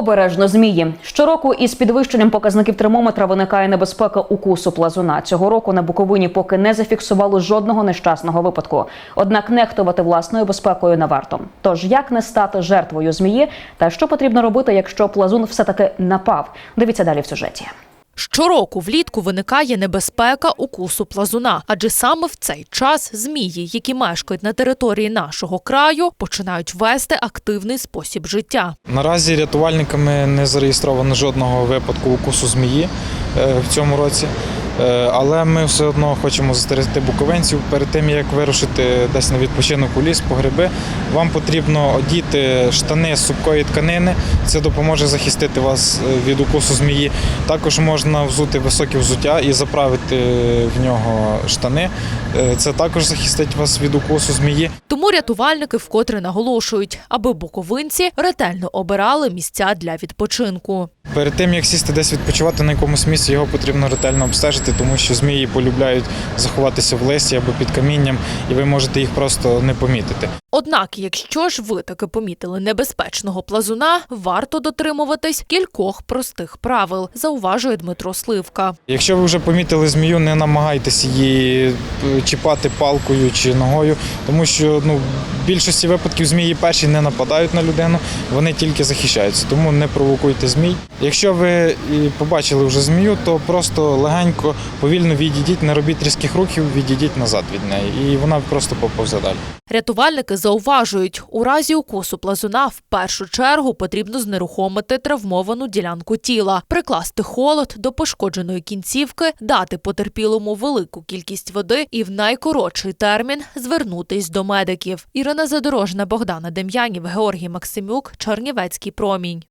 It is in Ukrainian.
Обережно змії щороку із підвищенням показників термометра виникає небезпека укусу плазуна. Цього року на Буковині поки не зафіксували жодного нещасного випадку. Однак нехтувати власною безпекою не варто. Тож як не стати жертвою змії, та що потрібно робити, якщо плазун все таки напав? Дивіться далі в сюжеті. Щороку влітку виникає небезпека укусу плазуна, адже саме в цей час змії, які мешкають на території нашого краю, починають вести активний спосіб життя. Наразі рятувальниками не зареєстровано жодного випадку укусу змії е, в цьому році. Е, Але ми все одно хочемо застерегти буковинців перед тим, як вирушити десь на відпочинок у ліс по гриби. Вам потрібно одіти штани з супкої тканини. Це допоможе захистити вас е, від укусу змії. Також можна взути високе взуття і заправити в нього штани. Е, Це також захистить вас від укусу змії. Тому рятувальники вкотре наголошують, аби буковинці ретельно обирали місця для відпочинку. Перед тим як сісти десь відпочивати на якомусь місці, його потрібно ретельно обстежити, тому що змії полюбляють заховатися в лесі або під камінням, і ви можете їх просто не помітити. Однак, якщо ж ви таки помітили небезпечного плазуна, варто дотримуватись кількох простих правил, зауважує Дмитро Сливка. Якщо ви вже помітили змію, не намагайтесь її е, чіпати палкою чи ногою, тому що ну, в більшості випадків змії перші не нападають на людину, вони тільки захищаються, тому не провокуйте змій. Якщо ви побачили вже змію, то просто легенько, повільно відійдіть, не робіть різких рухів, відійдіть назад від неї, і вона просто поповзе далі. Рятувальники зауважують, у разі укусу плазуна в першу чергу потрібно знерухомити травмовану ділянку тіла, прикласти холод до пошкодженої кінцівки, дати потерпілому велику кількість води і в найкоротший термін звернутись до медиків. Ірина Задорожна, Богдана Дем'янів, Георгій Максимюк, Чернівецький промінь.